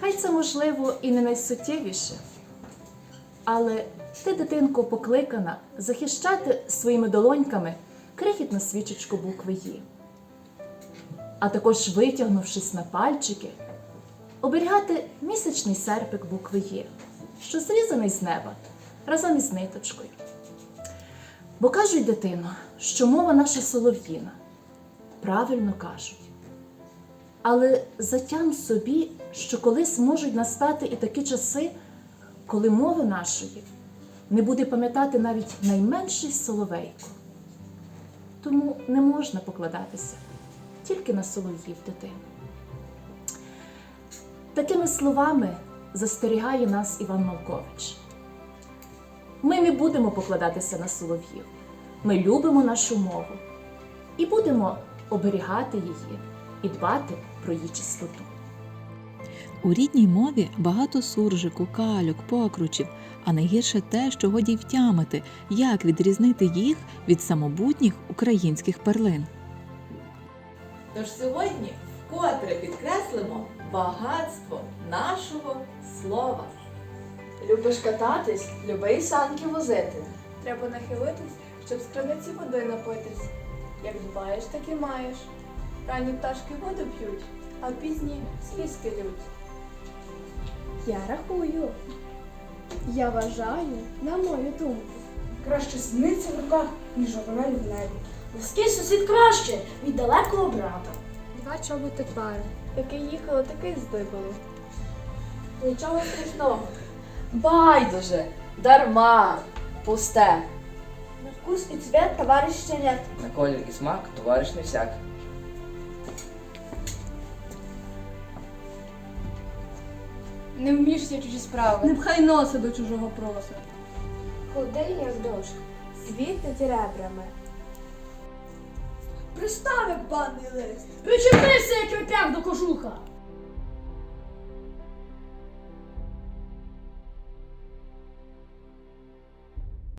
Хай це можливо і не найсуттєвіше, але ти, дитинко, покликана захищати своїми долоньками крихітну свічечку букви «Ї». А також, витягнувшись на пальчики, оберігати місячний серпик букви «Є», що зрізаний з неба разом із ниточкою. Бо кажуть, дитино, що мова наша солов'їна. Правильно кажуть. Але затям собі, що колись можуть настати і такі часи, коли мови нашої не буде пам'ятати навіть найменший соловейко. Тому не можна покладатися тільки на солов'їв дитину. Такими словами застерігає нас Іван Малкович. Ми не будемо покладатися на солов'їв. Ми любимо нашу мову і будемо оберігати її і дбати про її чистоту. У рідній мові багато суржику, кальок, покручів, а найгірше те, що годі втямити, як відрізнити їх від самобутніх українських перлин. Тож сьогодні вкотре підкреслимо багатство нашого слова. Любиш кататись, люби й санки возити. Треба нахилитись, щоб з краниці води напитись. Як дбаєш, так і маєш. Ранні пташки воду п'ють, а пізні слізки лють. Я рахую. Я вважаю, на мою думку. Краще синиця в руках, ніж вона в небі. Близький сусід краще від далекого брата. Два чоботи пари. Таки їхали, таки здибали. Нічого страшного. Байдуже, дарма, пусте. На вкус і цвет товариш ще нет. На колір і смак товариш не всяк. Не вмієшся чужі справи. Не пхай носа до чужого проса. Худий, як дошка. Світить ребрами. Приставив банний лист. Відчепися, як вип'як до кожуха.